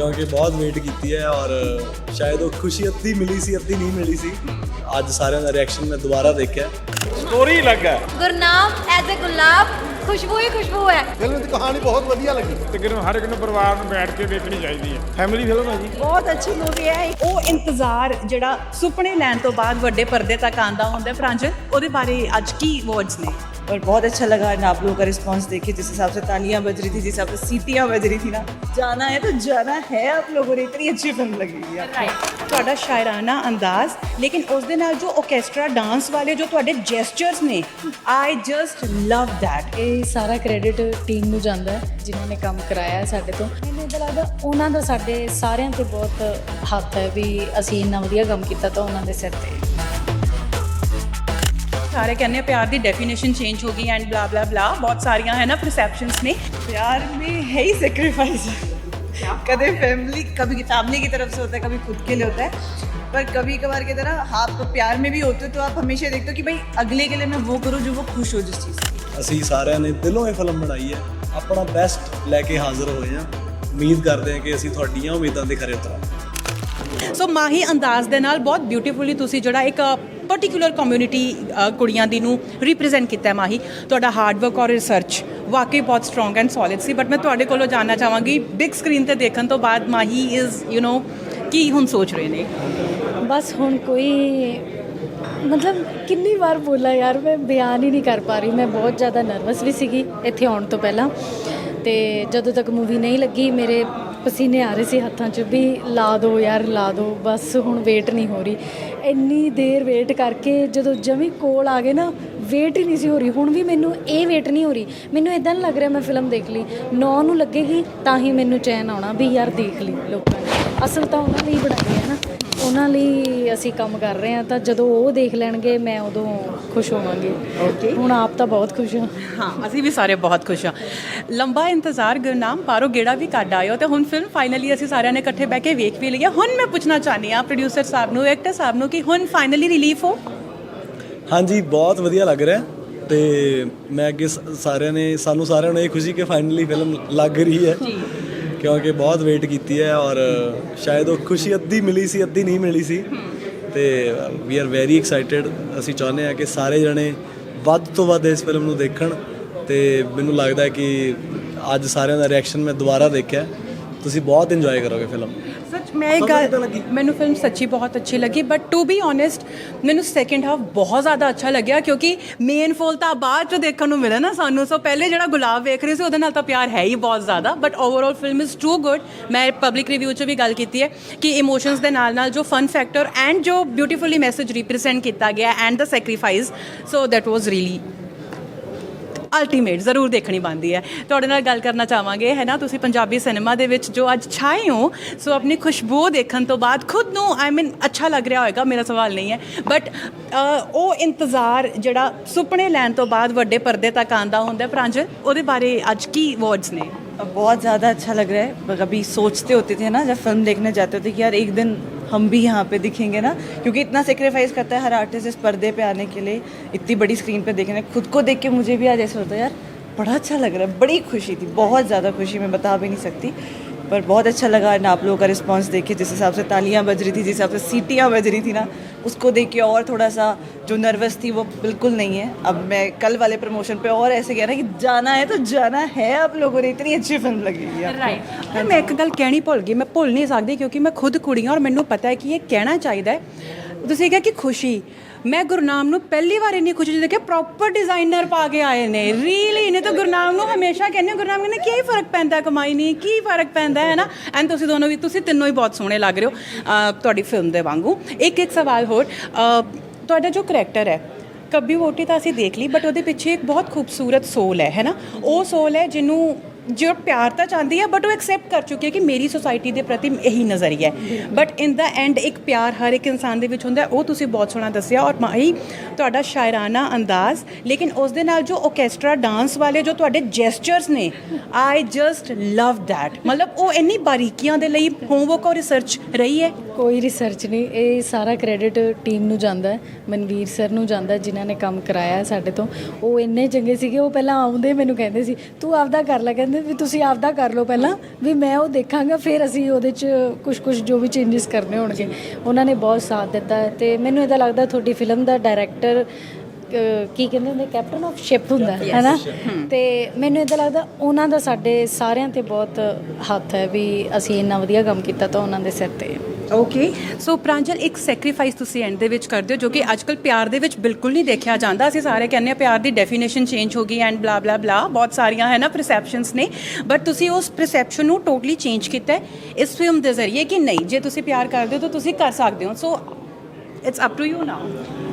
ਕਿਉਂਕਿ ਬਹੁਤ ਵੇਟ ਕੀਤੀ ਹੈ ਔਰ ਸ਼ਾਇਦ ਉਹ ਖੁਸ਼ੀ ਅੱਧੀ ਮਿਲੀ ਸੀ ਅੱਧੀ ਨਹੀਂ ਮਿਲੀ ਸੀ। ਅੱਜ ਸਾਰਿਆਂ ਦਾ ਰਿਐਕਸ਼ਨ ਮੈਂ ਦੁਬਾਰਾ ਦੇਖਿਆ। ਸਟੋਰੀ ਅਲੱਗ ਹੈ। ਗੁਰਨਾਮ ਐਜ਼ ਅ ਗੁਲਾਬ ਖੁਸ਼ਬੂ ਹੀ ਖੁਸ਼ਬੂ ਹੈ ਫਿਲਮ ਦੀ ਕਹਾਣੀ ਬਹੁਤ ਵਧੀਆ ਲੱਗੀ ਤਕਰੀਬਨ ਹਰ ਇੱਕ ਨੂੰ ਪਰਿਵਾਰ ਨੂੰ ਬੈਠ ਕੇ ਦੇਖਣੀ ਚਾਹੀਦੀ ਹੈ ਫੈਮਿਲੀ ਫਿਲਮ ਹੈ ਜੀ ਬਹੁਤ ਅੱਛੀ ਮੂਵੀ ਹੈ ਉਹ ਇੰਤਜ਼ਾਰ ਜਿਹੜਾ ਸੁਪਨੇ ਲੈਣ ਤੋਂ ਬਾਅਦ ਵੱਡੇ ਪਰਦੇ ਤੱਕ ਆਂਦਾ ਹੁੰਦਾ ਪ੍ਰਾਂਜਲ ਉਹਦੇ ਬਾਰੇ ਅੱਜ ਕੀ ਵਰਡਸ ਨੇ और बहुत अच्छा लगा एंड आप लोगों का रिस्पांस देखिए जिस हिसाब से तालियां बज रही थी जिस हिसाब से सीटियां बज रही थी ना जाना है तो जाना है आप लोगों ने इतनी अच्छी फिल्म लगी हुई है ਤੁਹਾਡਾ ਸ਼ਾਇਰਾਨਾ ਅੰਦਾਜ਼ ਲੇਕਿਨ ਉਸ ਦੇ ਨਾਲ ਜੋ ਆਰਕੈਸਟਰਾ ਡਾਂਸ ਵਾਲੇ ਜੋ ਤੁਹਾਡੇ ਜੈਸਚਰਸ ਨੇ ਆਈ ਜਸਟ ਲਵ ਥੈਟ ਇਹ ਸਾਰਾ ਕ੍ਰੈਡਿਟ ਟੀਮ ਨੂੰ ਜਾਂਦਾ ਹੈ ਜਿਨ੍ਹਾਂ ਨੇ ਕੰਮ ਕਰਾਇਆ ਹੈ ਸਾਡੇ ਤੋਂ ਮੈਨੂੰ ਇਦਾਂ ਲੱਗਦਾ ਉਹਨਾਂ ਦਾ ਸਾਡੇ ਸਾਰਿਆਂ ਤੇ ਬਹੁਤ ਹੱਥ ਹੈ ਵੀ ਅਸੀਂ ਇੰਨਾ ਵਧੀਆ ਕੰਮ ਕੀਤਾ ਤਾਂ ਉਹਨਾਂ ਦੇ ਸਿਰ ਤੇ ਸਾਰੇ ਕਹਿੰਦੇ ਆ ਪਿਆਰ ਦੀ ਡੈਫੀਨੇਸ਼ਨ ਚੇਂਜ ਹੋ ਗਈ ਐਂਡ ਬਲਾ ਬਲਾ ਬਲਾ ਬਹੁਤ ਸਾਰੀਆਂ ਹੈ ਨਾ ਪਰਸੈਪਸ਼ਨਸ ਨੇ प्यार में है ही सेक्रीफाइस कभी फैमिली कभी फैमिली की तरफ से होता है कभी खुद के लिए होता है पर कभी कभार की तरह आप प्यार में भी होते हो तो आप हमेशा देखते हो कि भाई अगले के लिए मैं वो करूँ जो वो खुश हो जिस चीज़ से ਅਸੀਂ ਸਾਰਿਆਂ ਨੇ ਦਿਲੋਂ ਇਹ ਫਿਲਮ ਬਣਾਈ ਹੈ। ਆਪਣਾ ਬੈਸਟ ਲੈ ਕੇ ਹਾਜ਼ਰ ਹੋਏ ਹਾਂ। ਉਮੀਦ ਕਰਦੇ ਹਾਂ ਕਿ ਅਸੀਂ ਤੁਹਾਡੀਆਂ ਉਮੀਦਾਂ ਦੇ ਖਰੇ ਉਤਰਾਂਗੇ। ਸੋ ਮਾਹੀ ਅੰਦਾਜ਼ ਦੇ ਨਾਲ ਬਹੁਤ ਬਿਊਟੀਫੁਲੀ ਤੁਸੀਂ ਜਿਹੜਾ ਇੱਕ ਪਾਰਟਿਕੂਲਰ ਕਮਿਊਨਿਟੀ ਕੁੜੀਆਂ ਦੀ ਨੂੰ ਰਿਪਰੈਜ਼ੈਂਟ ਕੀਤਾ ਹੈ ਮਾਹੀ। ਤੁਹਾਡਾ ਹਾਰਡ ਵਰਕ ਔਰ ਰਿਸਰਚ ਵਾਕਈ ਬਹੁਤ ਸਟਰੋਂਗ ਐਂਡ ਸੋਲਿਡ ਸੀ। ਬਟ ਮੈਂ ਤੁਹਾਡੇ ਕੋਲੋਂ ਜਾਨਣਾ ਚਾਹਾਂਗੀ ਬਿਗ ਸਕਰੀਨ ਤੇ ਦੇਖਣ ਤੋਂ ਬਾਅਦ ਮਾਹੀ ਇਜ਼ ਯੂ نو ਕੀ ਹੁਣ ਸੋਚ ਰਹੇ ਨੇ? ਬਸ ਹੁਣ ਕੋਈ ਮਤਲਬ ਕਿੰਨੀ ਵਾਰ ਬੋਲਾ ਯਾਰ, ਮੈਂ ਬਿਆਨ ਹੀ ਨਹੀਂ ਕਰ ਪਾ ਰਹੀ, ਮੈਂ ਬਹੁਤ ਜ਼ਿਆਦਾ ਨਰਵਸ ਵੀ ਸੀਗੀ ਇੱਥੇ ਆਉਣ ਤੋਂ ਪਹਿਲਾਂ। ਤੇ ਜਦੋਂ ਤੱਕ ਮੂਵੀ ਨਹੀਂ ਲੱਗੀ, ਮੇਰੇ ਪਸੀਨੇ ਆ ਰਹੇ ਸੀ ਹੱਥਾਂ 'ਚ ਵੀ ਲਾ ਦਿਓ ਯਾਰ, ਲਾ ਦਿਓ ਬਸ ਹੁਣ ਵੇਟ ਨਹੀਂ ਹੋ ਰਹੀ। ਇੰਨੀ ਦੇਰ ਵੇਟ ਕਰਕੇ ਜਦੋਂ ਜਮੀ ਕੋਲ ਆ ਗਏ ਨਾ ਵੇਟ ਹੀ ਨਹੀਂ ਸੀ ਹੋ ਰਹੀ। ਹੁਣ ਵੀ ਮੈਨੂੰ ਇਹ ਵੇਟ ਨਹੀਂ ਹੋ ਰਹੀ। ਮੈਨੂੰ ਇਦਾਂ ਲੱਗ ਰਿਹਾ ਮੈਂ ਫਿਲਮ ਦੇਖ ਲਈ। 9 ਨੂੰ ਲੱਗੇਗੀ, ਤਾਂ ਹੀ ਮੈਨੂੰ ਚੈਨ ਆਉਣਾ ਵੀ ਯਾਰ ਦੇਖ ਲਈ ਲੋਕਾਂ ਨੇ। ਅਸਲ ਤਾਂ ਉਹਨਾਂ ਲਈ ਬਣਾਈ ਹੈ ਲਈ ਅਸੀਂ ਕੰਮ ਕਰ ਰਹੇ ਹਾਂ ਤਾਂ ਜਦੋਂ ਉਹ ਦੇਖ ਲੈਣਗੇ ਮੈਂ ਉਦੋਂ ਖੁਸ਼ ਹੋਵਾਂਗੀ। ਓਕੇ ਹੁਣ ਆਪ ਤਾਂ ਬਹੁਤ ਖੁਸ਼ ਹਾਂ। ਹਾਂ ਅਸੀਂ ਵੀ ਸਾਰੇ ਬਹੁਤ ਖੁਸ਼ ਹਾਂ। ਲੰਬਾ ਇੰਤਜ਼ਾਰ ਗੁਰਨਾਮ ਪਾਰੋ ਗੇੜਾ ਵੀ ਕੱਢ ਆਇਓ ਤੇ ਹੁਣ ਫਿਲਮ ਫਾਈਨਲੀ ਅਸੀਂ ਸਾਰਿਆਂ ਨੇ ਇਕੱਠੇ ਬਹਿ ਕੇ ਵੇਖ ਵੀ ਲਈ ਹੁਣ ਮੈਂ ਪੁੱਛਣਾ ਚਾਹਨੀ ਆ ਪ੍ਰੋਡਿਊਸਰ ਸਾਹਿਬ ਨੂੰ ਐਕਟਰ ਸਾਹਿਬ ਨੂੰ ਕਿ ਹੁਣ ਫਾਈਨਲੀ ਰਿਲੀਫ ਹੋ? ਹਾਂਜੀ ਬਹੁਤ ਵਧੀਆ ਲੱਗ ਰਿਹਾ ਤੇ ਮੈਂ ਅੱਗੇ ਸਾਰਿਆਂ ਨੇ ਸਾਨੂੰ ਸਾਰਿਆਂ ਨੂੰ ਇਹ ਖੁਸ਼ੀ ਕਿ ਫਾਈਨਲੀ ਫਿਲਮ ਲੱਗ ਰਹੀ ਹੈ। ਕਿਉਂਕਿ ਬਹੁਤ ਵੇਟ ਕੀਤੀ ਹੈ ਔਰ ਸ਼ਾਇਦ ਉਹ ਖੁਸ਼ੀ ਅੱਧੀ ਮਿਲੀ ਸੀ ਅੱਧੀ ਨਹੀਂ ਮਿਲੀ ਸੀ। ਤੇ ਵੀ ਆਰ ਵੈਰੀ ਐਕਸਾਈਟਿਡ ਅਸੀਂ ਚਾਹੁੰਦੇ ਹਾਂ ਕਿ ਸਾਰੇ ਜਣੇ ਵੱਧ ਤੋਂ ਵੱਧ ਇਸ ਫਿਲਮ ਨੂੰ ਦੇਖਣ ਤੇ ਮੈਨੂੰ ਲੱਗਦਾ ਹੈ ਕਿ ਅੱਜ ਸਾਰਿਆਂ ਦਾ ਰਿਐਕਸ਼ਨ ਮੈਂ ਦੁਬਾਰਾ ਦੇਖਿਆ। ਤੁਸੀਂ ਬਹੁਤ ਇੰਜੋਏ ਕਰੋਗੇ ਫਿਲਮ ਮੈਂ ਇੱਕ ਗੱਲ ਮੈਨੂੰ ਫਿਲਮ ਸੱਚੀ ਬਹੁਤ ਅੱਛੀ ਲੱਗੀ ਬਟ ਟੂ ਬੀ ਓਨੈਸਟ ਮੈਨੂੰ ਸੈਕਿੰਡ ਹਾਫ ਬਹੁਤ ਜ਼ਿਆਦਾ ਅੱਛਾ ਲੱਗਿਆ ਕਿਉਂਕਿ ਮੇਨ ਫੋਲ ਤਾਂ ਬਾਅਦ ਚ ਦੇਖਣ ਨੂੰ ਮਿਲਿਆ ਨਾ ਸਾਨੂੰ ਸੋ ਪਹਿਲੇ ਜਿਹੜਾ ਗੁਲਾਬ ਵੇਖ ਰਹੇ ਸੀ ਉਹਦੇ ਨਾਲ ਤਾਂ ਪਿਆਰ ਹੈ ਹੀ ਬਹੁਤ ਜ਼ਿਆਦਾ but overall film is too good ਮੈਂ ਪਬਲਿਕ ਰਿਵਿਊ 'ਚ ਵੀ ਗੱਲ ਕੀਤੀ ਹੈ ਕਿ ਇਮੋਸ਼ਨਸ ਦੇ ਨਾਲ ਨਾਲ ਜੋ ਫਨ ਫੈਕਟਰ ਐਂਡ ਜੋ ਬਿਊਟੀਫੁਲੀ ਮੈਸੇਜ ਰਿਪਰੈਜ਼ੈਂਟ ਕੀਤਾ ਗਿਆ and the sacrifice so that was really ultimate ਜ਼ਰੂਰ ਦੇਖਣੀ ਬਣਦੀ ਹੈ। ਤੁਹਾਡੇ ਨਾਲ ਗੱਲ ਕਰਨਾ ਚਾਹਾਂਗੇ, ਹੈ ਨਾ? ਤੁਸੀਂ ਪੰਜਾਬੀ ਸਿਨੇਮਾ ਦੇ ਵਿੱਚ ਜੋ ਅੱਜ ਛਾਏ ਹੋ, ਸੋ ਆਪਣੀ ਖੁਸ਼ਬੂ ਦੇਖਣ ਤੋਂ ਬਾਅਦ ਖੁਦ ਨੂੰ ਆਈ ਮੀਨ ਅੱਛਾ ਲੱਗ ਰਿਹਾ ਹੋਏਗਾ, ਮੇਰਾ ਸਵਾਲ ਨਹੀਂ ਹੈ। ਬਟ ਉਹ ਇੰਤਜ਼ਾਰ ਜਿਹੜਾ ਸੁਪਨੇ ਲੈਣ ਤੋਂ ਬਾਅਦ ਵੱਡੇ ਪਰਦੇ ਤੱਕ ਆਂਦਾ ਹੁੰਦਾ ਹੈ, ਪ੍ਰਾਂਜਲ, ਉਹਦੇ ਬਾਰੇ ਅੱਜ ਕੀ ਵਰਡਸ ਨੇ? बहुत ज़्यादा अच्छा लग रहा है। कभी सोचते होते थे ना, जब फ़िल्म देखने जाते होते कि यार एक दिन हम भी यहाँ पे दिखेंगे ना, क्योंकि इतना सेक्रीफाइस करता है हर आर्टिस्ट इस पर्दे पे आने के लिए, इतनी बड़ी स्क्रीन पे देखने। खुद को देख के मुझे भी आज ऐसा होता है, यार, बड़ा अच्छा लग रहा है। बड़ी खुशी थी, बहुत ज़्यादा खुशी, मैं बता भी नहीं सकती। पर बहुत अच्छा लगा एंड आप लोगों का रिस्पांस देखिए जिस हिसाब से तालियां बज रही थी जिस हिसाब से सीटियां बज रही थी ना उसको देख के और थोड़ा सा जो नर्वस थी वो बिल्कुल नहीं है अब मैं कल वाले प्रमोशन पे और ऐसे कह रहा कि जाना है तो जाना है आप लोगों ने इतनी अच्छी फिल्म लगी हुई है ਰਾਈਟ ਮੈਂ ਇੱਕ ਗੱਲ ਕਹਿਣੀ ਭੁੱਲ ਗਈ ਮੈਂ ਭੁੱਲ ਨਹੀਂ ਸਕਦੀ ਕਿਉਂਕਿ ਮੈਂ ਖੁਦ ਕੁੜੀ ਹਾਂ ਔਰ ਮੈਨੂੰ ਪਤਾ ਹੈ ਕਿ ਇਹ ਕਹਿਣਾ ਚਾਹੀਦਾ ਹੈ ਤੁਸੀਂ ਕਿਹਾ ਕਿ ਖੁਸ਼ੀ। ਮੈਂ ਗੁਰਨਾਮ ਨੂੰ ਪਹਿਲੀ ਵਾਰ ਇੰਨੀ ਖੁਸ਼ੀ ਦੇਖਿਆ ਪ੍ਰੋਪਰ ਡਿਜ਼ਾਈਨਰ ਪਾ ਕੇ ਆਏ ਨੇ। ਰੀਲੀ ਨੇ ਤਾਂ ਗੁਰਨਾਮ ਨੂੰ ਹਮੇਸ਼ਾ ਕਹਿੰਦੇ ਗੁਰਨਾਮ ਕਹਿੰਦੇ, ਕੀ ਫ਼ਰਕ ਪੈਂਦਾ ਕਮਾਈ ਨਹੀਂ? ਕੀ ਫ਼ਰਕ ਪੈਂਦਾ? ਹੈ ਨਾ? ਐਂਡ ਤੁਸੀਂ ਦੋਨੋਂ ਵੀ, ਤੁਸੀਂ ਤਿੰਨੋਂ ਹੀ ਬਹੁਤ ਸੋਹਣੇ ਲੱਗ ਰਹੇ ਹੋ ਤੁਹਾਡੀ ਫਿਲਮ ਦੇ ਵਾਂਗੂ। ਇੱਕ ਇੱਕ ਸਵਾਲ ਹੋਰ ਤੁਹਾਡਾ ਜੋ ਕਰੈਕਟਰ ਹੈ ਕੱਬੀ ਵੋਟੀ ਤਾਂ ਅਸੀਂ ਦੇਖ ਲਈ ਬਟ ਉਹਦੇ ਪਿੱਛੇ ਇੱਕ ਬਹੁਤ ਖੂਬਸੂਰਤ ਸੋਲ ਹੈ ਹੈ ਨਾ? ਉਹ ਸੋਲ ਹੈ ਜਿਹਨੂੰ ਜੋ ਪਿਆਰ ਤਾਂ ਚਾਹੁੰਦੀ ਹੈ ਬਟ ਉਹ ਐਕਸੈਪਟ ਕਰ ਚੁੱਕੀ ਹੈ ਕਿ ਮੇਰੀ ਸੋਸਾਇਟੀ ਦੇ ਪ੍ਰਤੀ ਇਹੀ ਨਜ਼ਰੀਆ ਹੈ। ਬਟ ਇਨ ਦਾ ਐਂਡ ਇੱਕ ਪਿਆਰ ਹਰ ਇੱਕ ਇਨਸਾਨ ਦੇ ਵਿੱਚ ਹੁੰਦਾ ਉਹ ਤੁਸੀਂ ਬਹੁਤ ਸੋਹਣਾ ਦੱਸਿਆ ਔਰ ਮਾਹੀ, ਤੁਹਾਡਾ ਸ਼ਾਇਰਾਨਾ ਅੰਦਾਜ਼, ਲੇਕਿਨ ਉਸ ਦੇ ਨਾਲ ਜੋ ਆਰਕੈਸਟਰਾ ਡਾਂਸ ਵਾਲੇ ਜੋ ਤੁਹਾਡੇ ਜੈਸਚਰਸ ਨੇ ਆਈ ਜਸਟ ਲਵ ਥੈਟ ਮਤਲਬ ਉਹ ਇੰਨੀ ਬਾਰੀਕੀਆਂ ਦੇ ਲਈ ਹੋਮਵਰਕ ਔਰ ਰਿਸਰਚ ਰਹੀ ਹੈ। ਕੋਈ ਰਿਸਰਚ ਨਹੀਂ ਇਹ ਸਾਰਾ ਕ੍ਰੈਡਿਟ ਟੀਮ ਨੂੰ ਜਾਂਦਾ ਹੈ ਮਨਵੀਰ ਸਰ ਨੂੰ ਜਾਂਦਾ ਜਿਨ੍ਹਾਂ ਨੇ ਕੰਮ ਕਰਾਇਆ ਸਾਡੇ ਤੋਂ। ਉਹ ਇੰਨੇ ਚੰਗੇ ਸੀਗੇ ਉਹ ਪਹਿਲਾਂ ਆਉਂਦੇ ਮੈਨੂੰ ਕਹਿੰਦੇ ਸੀ ਤੂੰ ਆਪਦਾ ਕਰ ਲੈ ਕਹਿੰਦੇ ਵੀ ਤੁਸੀਂ ਆਪਦਾ ਕਰ ਲਓ ਪਹਿਲਾਂ ਵੀ ਮੈਂ ਉਹ ਦੇਖਾਂਗਾ ਫਿਰ ਅਸੀਂ ਉਹਦੇ 'ਚ ਕੁਝ ਕੁਝ ਜੋ ਵੀ ਚੇਂਜਸ ਕਰਨੇ ਹੋਣਗੇ। ਉਹਨਾਂ ਨੇ ਬਹੁਤ ਸਾਥ ਦਿੱਤਾ ਤੇ ਮੈਨੂੰ ਇਹਦਾ ਲੱਗਦਾ ਤੁਹਾਡੀ ਫਿਲਮ ਦਾ ਡਾਇਰੈਕਟਰ ਕੀ ਕਹਿੰਦੇ ਹੁੰਦੇ ਕੈਪਟਨ ਆਫ ਸ਼ਿਪ ਹੁੰਦਾ ਹੈ ਹੈਨਾ? ਤੇ ਮੈਨੂੰ ਇਦਾਂ ਲੱਗਦਾ ਉਹਨਾਂ ਦਾ ਸਾਡੇ ਸਾਰਿਆਂ ਤੇ ਬਹੁਤ ਹੱਥ ਹੈ ਵੀ ਅਸੀਂ ਇੰਨਾ ਵਧੀਆ ਕੰਮ ਕੀਤਾ ਤਾਂ ਉਹਨਾਂ ਦੇ ਸਿਰ ਤੇ। ਓਕੇ ਸੋ ਪ੍ਰਾਂਜਲ ਇੱਕ ਸੈਕਰੀਫਾਈਸ ਤੁਸੀਂ ਐਂਡ ਦੇ ਵਿੱਚ ਕਰਦੇ ਹੋ ਜੋ ਕਿ ਅੱਜਕੱਲ ਪਿਆਰ ਦੇ ਵਿੱਚ ਬਿਲਕੁਲ ਨਹੀਂ ਦੇਖਿਆ ਜਾਂਦਾ ਅਸੀਂ ਸਾਰੇ ਕਹਿੰਦੇ ਆ ਪਿਆਰ ਦੀ ਡੈਫੀਨੇਸ਼ਨ ਚੇਂਜ ਹੋ ਗਈ ਐਂਡ ਬਲਾ ਬਲਾ ਬਲਾ ਬਹੁਤ ਸਾਰੀਆਂ ਹੈ ਨਾ ਪਰਸੈਪਸ਼ਨਸ ਨੇ ਬਟ ਤੁਸੀਂ ਉਸ ਪਰਸੈਪਸ਼ਨ ਨੂੰ ਟੋਟਲੀ ਚੇਂਜ ਕੀਤਾ ਹੈ ਇਸ ਫਿਲਮ ਦੇ ਜ਼ਰੀਏ ਕਿ ਨਹੀਂ ਜੇ ਤੁਸੀਂ ਪਿਆਰ ਕਰਦੇ ਹੋ ਤਾਂ ਤੁਸੀਂ ਕਰ ਸਕਦੇ ਹੋ so it's up to you now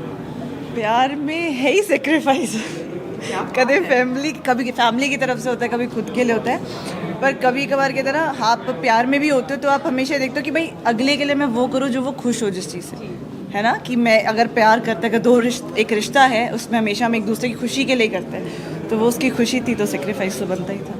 प्यार में है ही सेक्रीफाइस कभी फैमिली कभी फैमिली की तरफ से होता है कभी खुद के लिए होता है पर कभी कभार की तरह आप प्यार में भी होते हो तो आप हमेशा देखते हो कि भाई अगले के लिए मैं वो करूँ जो वो खुश हो जिस चीज़ से। है ना? कि मैं अगर प्यार करता अगर दो रिश्त, एक रिश्ता है, उसमें हमेशा हम एक दूसरे की खुशी के लिए करते हैं। तो वो उसकी खुशी थी तो सेक्रीफाइस तो बनता ही था।